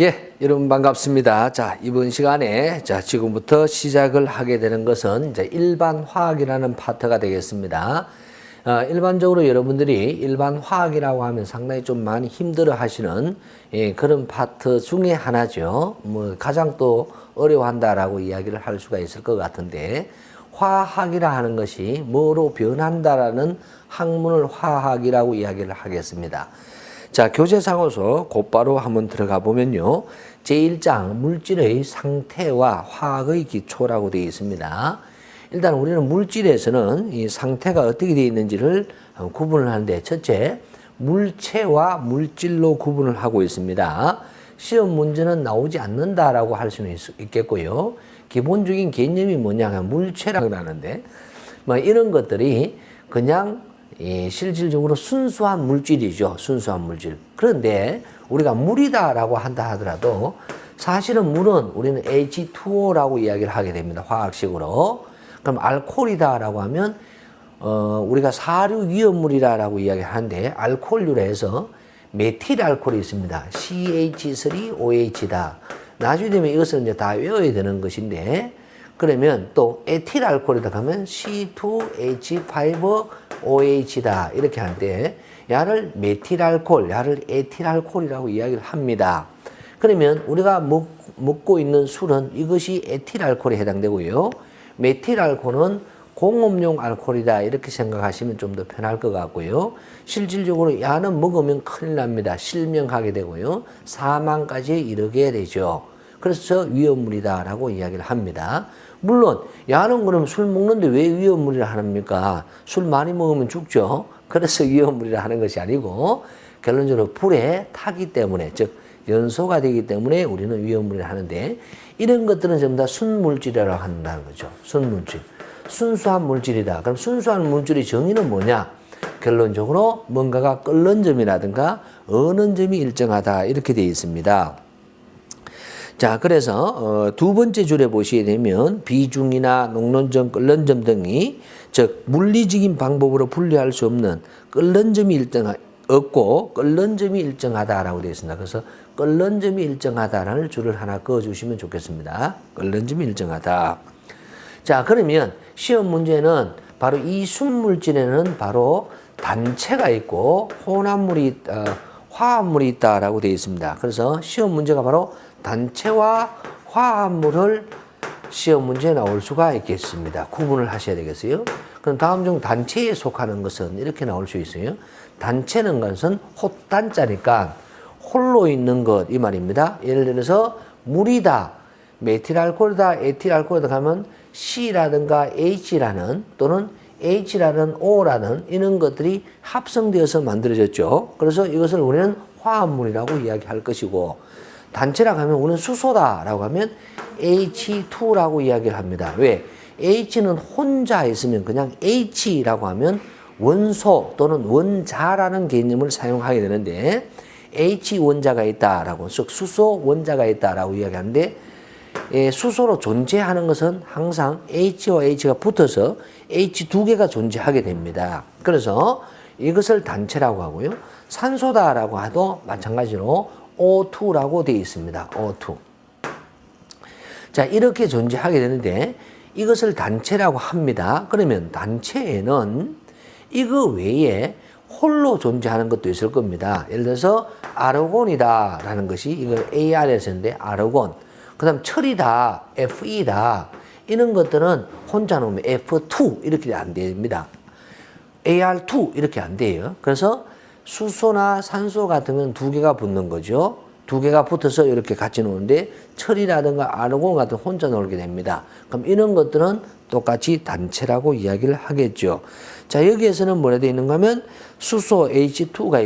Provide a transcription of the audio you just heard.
예, 여러분 반갑습니다. 자, 이번 시간에 자, 지금부터 시작을 하게 되는 것은 이제 일반 화학이라는 파트가 되겠습니다. 어, 일반적으로 여러분들이 일반 화학이라고 하면 상당히 좀 많이 힘들어 하시는 예, 그런 파트 중에 하나죠. 뭐 가장 또 어려워한다라고 이야기를 할 수가 있을 것 같은데 화학이라 하는 것이 뭐로 변한다라는 학문을 화학이라고 이야기를 하겠습니다. 자, 교재상으로서 곧바로 한번 들어가 보면요. 제1장 물질의 상태와 화학의 기초라고 되어 있습니다. 일단 우리는 물질에서는 이 상태가 어떻게 되어 있는지를 구분을 하는데 첫째, 물체와 물질로 구분을 하고 있습니다. 시험 문제는 나오지 않는다라고 할 수는 있, 있겠고요. 기본적인 개념이 뭐냐 물체라고 하는데 뭐 이런 것들이 그냥 예, 실질적으로 순수한 물질이죠. 순수한 물질. 그런데 우리가 물이다라고 한다 하더라도 사실은 물은 우리는 H2O라고 이야기를 하게 됩니다. 화학식으로. 그럼 알코올이다라고 하면 어, 우리가 사류 위험물이라고 이야기하는데 알코올류로 해서 메틸 알코올이 있습니다. CH3OH다. 나중에 되면 이것을 이제 다 외워야 되는 것인데 그러면 또 에틸 알코올이다 하면 C2H5OH다 이렇게 하는데 야를 메틸 알코올, 야를 에틸 알코올이라고 이야기를 합니다. 그러면 우리가 먹, 먹고 있는 술은 이것이 에틸 알코올에 해당되고요. 메틸 알코올은 공업용 알코올이다 이렇게 생각하시면 좀 더 편할 것 같고요. 실질적으로 야는 먹으면 큰일 납니다. 실명하게 되고요. 사망까지 이르게 되죠. 그래서 위험물이다라고 이야기를 합니다. 물론 야는 그럼 술 먹는데 왜 위험물이라 합니까? 술 많이 먹으면 죽죠. 그래서 위험물이라 하는 것이 아니고 결론적으로 불에 타기 때문에 즉 연소가 되기 때문에 우리는 위험물이라 하는데 이런 것들은 전부 다 순물질이라고 한다는 거죠. 순물질. 순수한 물질이다. 그럼 순수한 물질의 정의는 뭐냐? 결론적으로 뭔가가 끓는 점이라든가 어는 점이 일정하다 이렇게 되어 있습니다. 자, 그래서 어, 두 번째 줄에 보시게 되면 비중이나 녹론점, 끓는 점 등이 즉 물리적인 방법으로 분리할 수 없는 끓는 점이 일정 없고 끓는 점이 일정하다라고 되어 있습니다. 그래서 끓는 점이 일정하다라는 줄을 하나 그어 주시면 좋겠습니다. 끓는 점이 일정하다. 자, 그러면 시험 문제는 바로 이 순물질에는 바로 단체가 있고 혼합물이 어, 화합물이 있다라고 되어 있습니다. 그래서 시험 문제가 바로 단체와 화합물을 시험 문제에 나올 수가 있겠습니다. 구분을 하셔야 되겠어요. 그럼 다음 중 단체에 속하는 것은 이렇게 나올 수 있어요. 단체는 것은 헛단자니까 홀로 있는 것 이 말입니다. 예를 들어서 물이다, 메틸알코올이다, 에틸알코올이다 하면 C라든가 H라는 또는 H라는 O라는 이런 것들이 합성되어서 만들어졌죠. 그래서 이것을 우리는 화합물이라고 이야기할 것이고 단체라고 하면 우리는 수소다라고 하면 H2라고 이야기를 합니다. 왜? H는 혼자 있으면 그냥 H라고 하면 원소 또는 원자라는 개념을 사용하게 되는데 H 원자가 있다라고 즉 수소 원자가 있다라고 이야기하는데 예, 수소로 존재하는 것은 항상 H와 H가 붙어서 H 두 개가 존재하게 됩니다. 그래서 이것을 단체라고 하고요. 산소다라고 해도 마찬가지로 O2라고 되어 있습니다. O2. 자, 이렇게 존재하게 되는데 이것을 단체라고 합니다. 그러면 단체에는 이거 외에 홀로 존재하는 것도 있을 겁니다. 예를 들어서 아르곤이다 라는 것이 이거 AR에서인데 아르곤. 그 다음 철이다, FE다. 이런 것들은 혼자 놓으면 F2 이렇게 안 됩니다. AR2 이렇게 안 돼요. 그래서 수소나 산소 같은 건두 개가 붙는 거죠. 두 개가 붙어서 이렇게 같이 놓는데 철이라든가 아르곤 같은 혼자 놀게 됩니다. 그럼 이런 것들은 똑같이 단체라고 이야기를 하겠죠. 자, 여기에서는 뭐라 되어 있는가 하면 수소 H2가